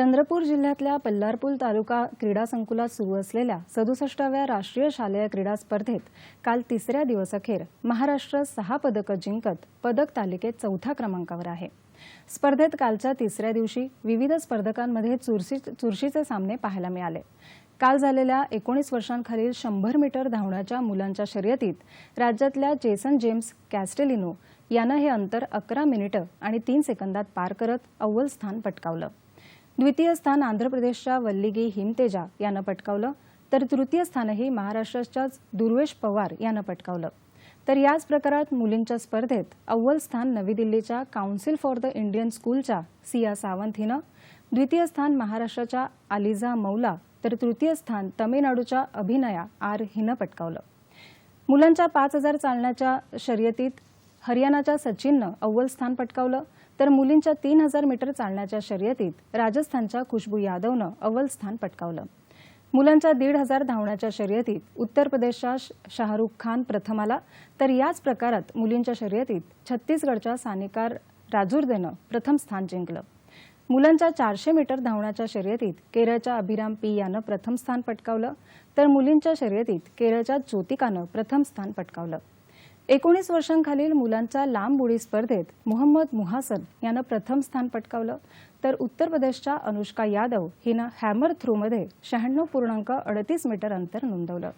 चंद्रपूर जिल्ह्यातल्या पल्लारपूल तालुका क्रीडा संकुलात सुरू असलेल्या सदुसष्टाव्या राष्ट्रीय शालेय क्रीडा स्पर्धेत काल तिसऱ्या दिवसअखेर महाराष्ट्र सहा पदकं जिंकत पदक तालिकेत चौथ्या क्रमांकावर आहे. स्पर्धेत कालच्या तिसऱ्या दिवशी विविध स्पर्धकांमध्ये चुरशी चुरशीचे सामने पाहायला मिळाले. काल झालेल्या एकोणीस वर्षांखालील शंभर मीटर धावण्याच्या मुलांच्या शर्यतीत राज्यातल्या जेसन जेम्स कॅस्टेलिनो यानं हे अंतर अकरा मिनिटं आणि तीन सेकंदात पार करत अव्वल स्थान पटकावलं. द्वितीय स्थान आंध्र प्रदेशच्या वल्लिगी हिमतेजा यानं पटकावलं. तर तृतीय स्थानही महाराष्ट्राच्याच दुर्वेश पवार यानं पटकावलं. तर याच प्रकारात मुलींच्या स्पर्धेत अव्वल स्थान नवी दिल्लीच्या काउन्सिल फॉर द इंडियन स्कूलच्या सिया सावंत हिनं. द्वितीय स्थान महाराष्ट्राच्या आलिझा मौला तर तृतीय स्थान तमिळनाडूच्या अभिनया आर हिनं पटकावलं. मुलांच्या पाच हजार चालण्याच्या शर्यतीत हरियाणाच्या सचिननं अव्वल स्थान पटकावलं. तर मुलींच्या तीन हजार मीटर चालण्याच्या शर्यतीत राजस्थानच्या खुशबू यादवनं अव्वल स्थान पटकावलं. मुलांच्या दीड हजार धावण्याच्या शर्यतीत उत्तर प्रदेशच्या श- शाहरुख खान प्रथम आला तर याच प्रकारात मुलींच्या शर्यतीत छत्तीसगडच्या सानिकार राजूर्देनं प्रथम स्थान जिंकलं. मुलांच्या चारशे मीटर धावण्याच्या शर्यतीत केरळच्या अभिराम पी यानं प्रथम स्थान पटकावलं. तर मुलींच्या शर्यतीत केरळच्या ज्योतिकानं प्रथम स्थान पटकावलं. एकोणीस वर्षांखालील मुलांच्या लांब उडी स्पर्धेत मोहम्मद मुहासन यानं प्रथम स्थान पटकावलं. तर उत्तर प्रदेशच्या अनुष्का यादव हिनं हॅमर थ्रूमध्ये शहाण्णव पूर्णांक अडतीस मीटर अंतर नोंदवलं.